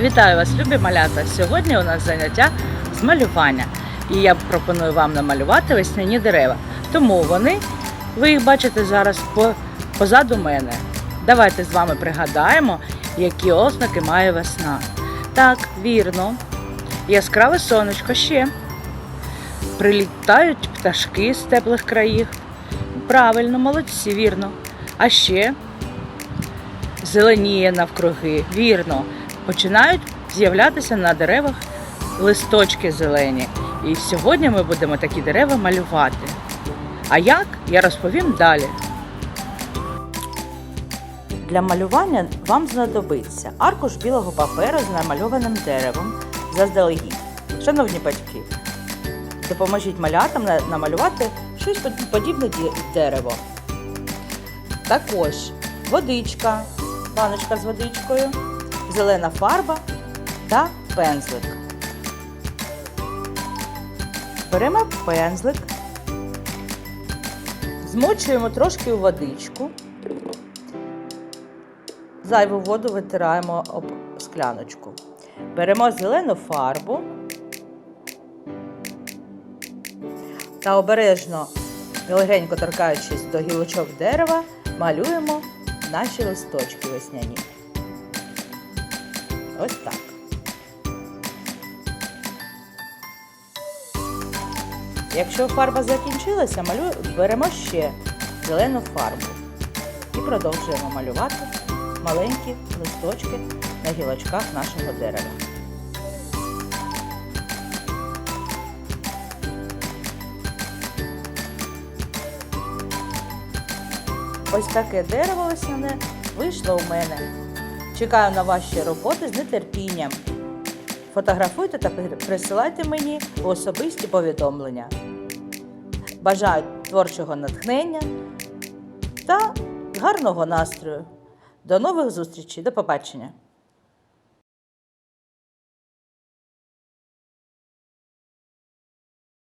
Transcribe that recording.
Вітаю вас, любі малята! Сьогодні у нас заняття з малювання. І я пропоную вам намалювати весняні дерева. Тому вони, ви їх бачите зараз по, позаду мене. Давайте з вами пригадаємо, які ознаки має весна. Так, вірно. Яскраве сонечко ще. Прилітають пташки з теплих країв. Правильно, молодці, вірно. А ще зеленіє навкруги, вірно. Починають з'являтися на деревах листочки зелені. І сьогодні ми будемо такі дерева малювати. А як, я розповім далі. Для малювання вам знадобиться аркуш білого паперу з намальованим деревом заздалегідь. Шановні батьки, допоможіть малятам намалювати щось подібне дерево. Також водичка, баночка з водичкою, зелена фарба та пензлик. Беремо пензлик, змочуємо трошки у водичку, зайву воду витираємо об скляночку. Беремо зелену фарбу та обережно, легенько торкаючись до гілочок дерева, малюємо наші листочки весняні. Ось так. Якщо фарба закінчилася, беремо ще зелену фарбу і продовжуємо малювати маленькі листочки на гілочках нашого дерева. Ось таке дерево весняне вийшло у мене. Чекаю на ваші роботи з нетерпінням. Фотографуйте та присилайте мені особисті повідомлення. Бажаю творчого натхнення та гарного настрою. До нових зустрічей, до побачення!